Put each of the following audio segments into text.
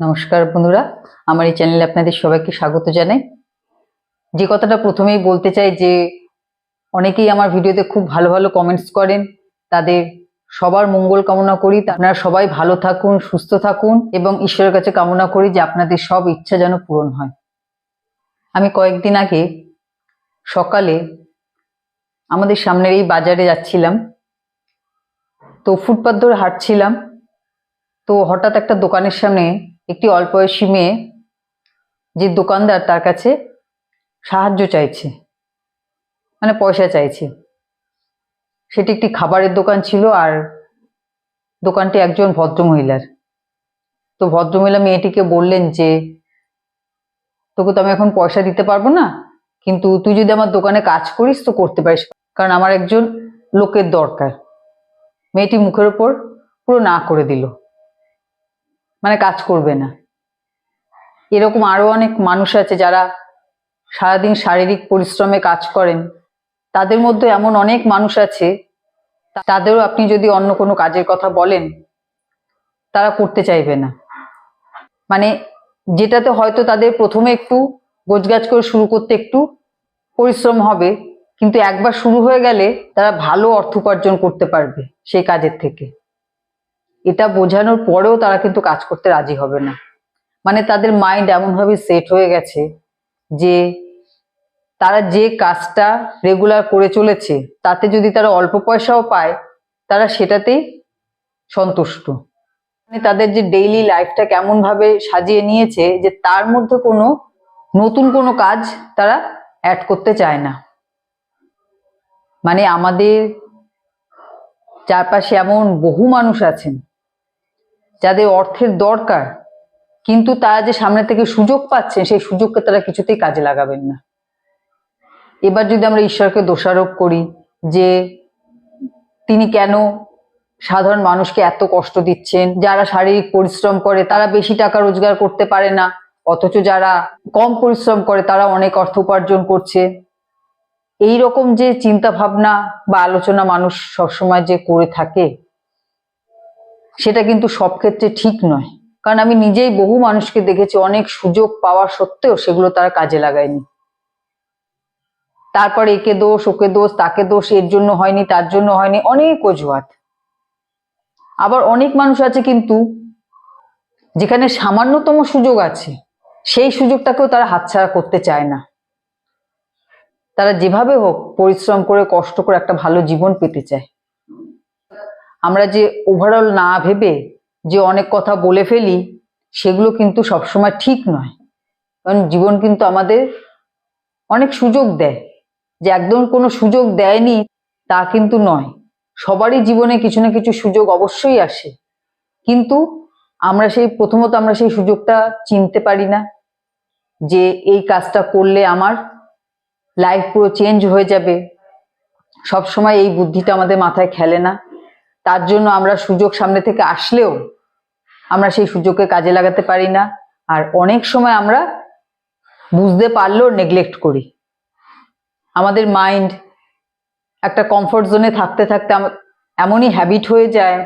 নমস্কার বন্ধুরা, আমার এই চ্যানেলে আপনাদের সবাইকে স্বাগত জানাই। যে কথাটা প্রথমেই বলতে চাই যে, অনেকেই আমার ভিডিওতে খুব ভালো ভালো কমেন্টস করেন, তাদের সবার মঙ্গল কামনা করি আপনারা সবাই ভালো থাকুন, সুস্থ থাকুন এবং ঈশ্বরের কাছে কামনা করি যে আপনাদের সব ইচ্ছা যেন পূরণ হয়। আমি কয়েকদিন আগে সকালে আমাদের সামনের এই বাজারে যাচ্ছিলাম, তো ফুটপাথ ধরে হাঁটছিলাম, তো হঠাৎ একটা দোকানের সামনে একটি অল্প বয়সী মেয়ে যে দোকানদার তার কাছে সাহায্য চাইছে মানে পয়সা চাইছে। সেটি একটি খাবারের দোকান ছিল আর দোকানটি একজন ভদ্রমহিলার। তো ভদ্রমহিলা মেয়েটিকে বললেন যে, তোকে তো আমি এখন পয়সা দিতে পারব না, কিন্তু তুই যদি আমার দোকানে কাজ করিস তো করতে পারিস, কারণ আমার একজন লোকের দরকার। মেয়েটি মুখের ওপর পুরো না করে দিল। মানে কাজ করবে না। এরকম আরও অনেক মানুষ আছে যারা সারাদিন শারীরিক পরিশ্রমে কাজ করেন। তাদের মধ্যে এমন অনেক মানুষ আছে, তাদেরও আপনি যদি অন্য কোনো কাজের কথা বলেন, তারা করতে চাইবে না। মানে যেটাতে হয়তো তাদের প্রথমে একটু গোছগাছ করে শুরু করতে একটু পরিশ্রম হবে, কিন্তু একবার শুরু হয়ে গেলে তারা ভালো অর্থ উপার্জন করতে পারবে সেই কাজের থেকে। এটা বোঝানোর পরেও তারা কিন্তু কাজ করতে রাজি হবে না। মানে তাদের মাইন্ড এমনভাবে সেট হয়ে গেছে যে তারা যে কাজটা রেগুলার করে চলেছে, তাতে যদি তারা অল্প পয়সাও পায়, তারা সেটাতেই সন্তুষ্ট। মানে তাদের যে ডেইলি লাইফটা কেমনভাবে সাজিয়ে নিয়েছে যে তার মধ্যে কোনো নতুন কোনো কাজ তারা অ্যাড করতে চায় না। মানে আমাদের চারপাশে এমন বহু মানুষ আছেন যাদের অর্থের দরকার, কিন্তু তারা যে সামনে থেকে সুযোগ পাচ্ছেন, সেই সুযোগকে তারা কিছুতেই কাজে লাগাবেন না। এবার যদি আমরা ঈশ্বরকে দোষারোপ করি যে তিনি কেন সাধারণ মানুষকে এত কষ্ট দিচ্ছেন, যারা শারীরিক পরিশ্রম করে তারা বেশি টাকা রোজগার করতে পারে না, অথচ যারা কম পরিশ্রম করে তারা অনেক অর্থ উপার্জন করছে। এই রকম যে চিন্তা ভাবনা বা আলোচনা মানুষ সবসময় যে করে থাকে সেটা কিন্তু সব ক্ষেত্রে ঠিক নয়। কারণ আমি নিজেই বহু মানুষকে দেখেছি, অনেক সুযোগ পাওয়া সত্ত্বেও সেগুলো তারা কাজে লাগায়নি। তারপর একে দোষ, ওকে দোষ, তাকে দোষ, এর জন্য হয়নি, তার জন্য হয়নি, অনেক অজুহাত। আবার অনেক মানুষ আছে কিন্তু, যেখানে সামান্যতম সুযোগ আছে, সেই সুযোগটাকেও তারা হাতছাড়া করতে চায় না। তারা যেভাবে হোক পরিশ্রম করে, কষ্ট করে একটা ভালো জীবন পেতে চায়। আমরা যে ওভারঅল না ভেবে যে অনেক কথা বলে ফেলি, সেগুলো কিন্তু সবসময় ঠিক নয়। কারণ জীবন কিন্তু আমাদের অনেক সুযোগ দেয়। যে একদম কোনো সুযোগ দেয়নি, তা কিন্তু নয়। সবারই জীবনে কিছু না কিছু সুযোগ অবশ্যই আসে। কিন্তু আমরা সেই, প্রথমত আমরা সেই সুযোগটা চিনতে পারি না যে এই কাজটা করলে আমার লাইফ পুরো চেঞ্জ হয়ে যাবে। সব সময় এই বুদ্ধিটা আমাদের মাথায় খেলে না। তার জন্য আমরা সুযোগ সামনে থেকে আসলেও আমরা সেই সুযোগকে কাজে লাগাতে পারি না। আর অনেক সময় আমরা বুঝতে পারলেও নেগলেক্ট করি। আমাদের মাইন্ড একটা কমফোর্ট জোনে থাকতে থাকতে এমনই হ্যাবিট হয়ে যায়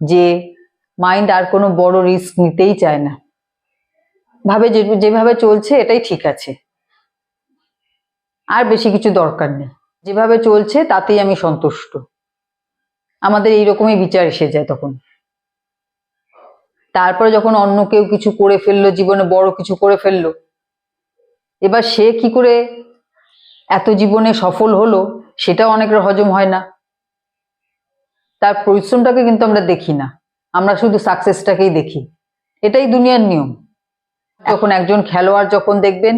যে মাইন্ড আর কোনো বড় রিস্ক নিতেই চায় না। ভাবে যেভাবে চলছে এটাই ঠিক আছে। আর বেশি কিছু দরকার নেই। যেভাবে চলছে তাতেই আমি সন্তুষ্ট। আমাদের এইরকমই বিচার এসে যায় তখন। তারপরে যখন অন্য কেউ কিছু করে ফেলল, জীবনে বড় কিছু করে ফেলল, এবার সে কি করে এত জীবনে সফল হলো সেটাও অনেকের হজম হয় না। তার পরিশ্রমটাকে কিন্তু আমরা দেখি না। আমরা শুধু সাকসেসটাকেই দেখি। এটাই দুনিয়ার নিয়ম। যখন একজন খেলোয়াড় যখন দেখবেন,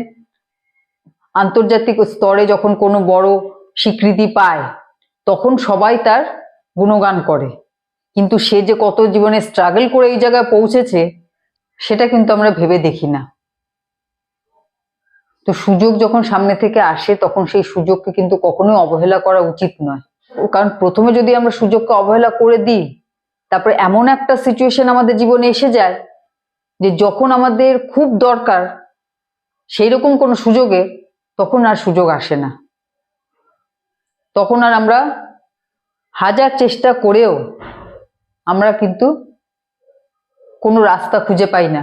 আন্তর্জাতিক স্তরে যখন কোনো বড় স্বীকৃতি পায়, তখন সবাই তার গুণগান করে। কিন্তু সে যে কত জীবনে স্ট্রাগল করে এই জায়গায় পৌঁছেছে, সেটা কিন্তু আমরা ভেবে দেখি না। তো সুযোগ যখন সামনে থেকে আসে, তখন সেই সুযোগকে কিন্তু কখনোই অবহেলা করা উচিত নয়। কারণ প্রথমে যদি আমরা সুযোগকে অবহেলা করে দিই, তারপরে এমন একটা সিচুয়েশন আমাদের জীবনে এসে যায় যে যখন আমাদের খুব দরকার সেই রকম কোনো সুযোগে, তখন আর সুযোগ আসে না। তখন আর আমরা হাজার চেষ্টা করেও আমরা কিন্তু কোনো রাস্তা খুঁজে পাই না।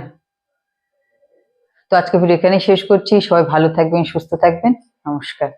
তো আজকে ভিডিও এখানেই শেষ করছি। সবাই ভালো থাকবেন, সুস্থ থাকবেন। নমস্কার।